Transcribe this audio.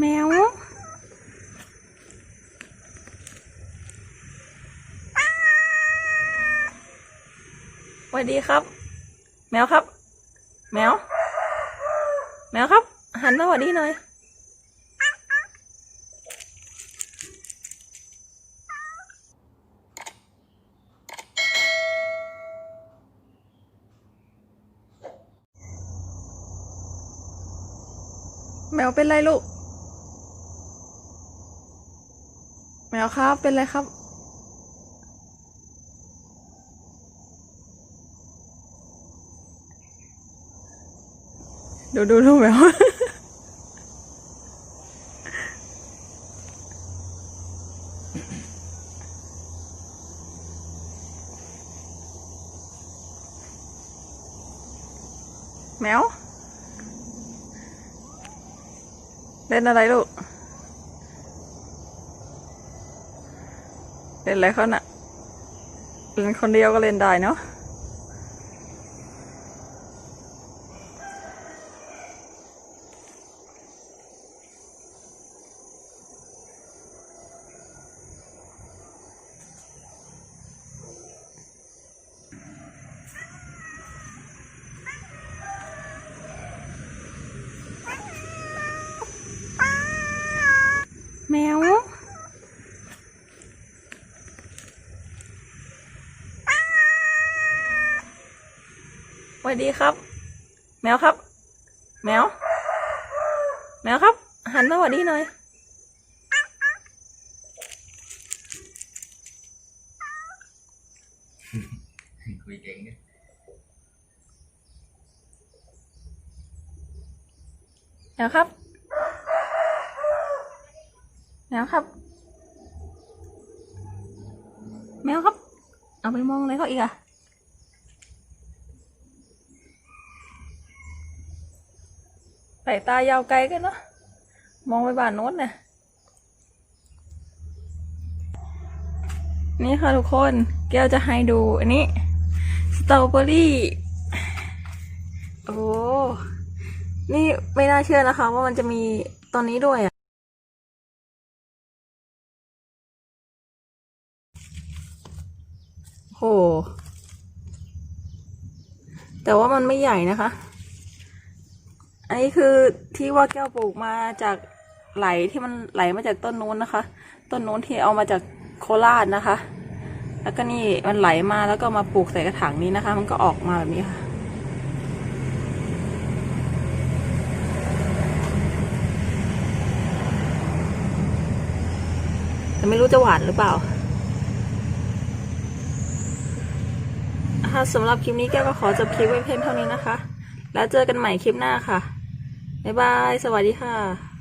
แมว สวัสดีครับ แมวครับ แมว แมวครับ หันมาสวัสดีหน่อย แมวเป็นไรลูก แมวครับ เป็นไรครับ ดูดูดูแมวแมวเล่นอะไรลูก เล่นอะไรเขาน่ะเล่นคนเดียวก็เล่นได้เนาะแมว สวัสดีครับ แมวครับ แมว แมวครับ หันมาสวัสดีหน่อยคุยเก่งเนี่ยแมวครับ แมวครับ แมวครับ เอาไปมองอะไรเขาอีกอะ สายตายาวไกลกันเนาะมองไปบ้านโน้นน่ะนี่ค่ะทุกคนแก้วจะให้ดู อันนี้สตรอเบอรี่โอ้นี่ไม่น่าเชื่อนะคะ ว่ามันจะมีตอนนี้ด้วยอะโหแต่ว่ามันไม่ใหญ่นะคะ อันนี้คือที่ว่าแก้วปลูกมาจากไหลที่มันไหลมาจากต้นนู้นนะคะ ต้นนู้นที่เอามาจากโคราชนะคะ แล้วก็นี่มันไหลมาแล้วก็มาปลูกใส่กระถางนี้นะคะ มันก็ออกมาแบบนี้ค่ะแต่ไม่รู้จะหวานหรือเปล่าค่ะสำหรับคลิปนี้แก้วก็ขอจบคลิปไว้เพียงเท่านี้นะคะ แล้วเจอกันใหม่คลิปหน้าค่ะ บ๊ายบาย สวัสดีค่ะ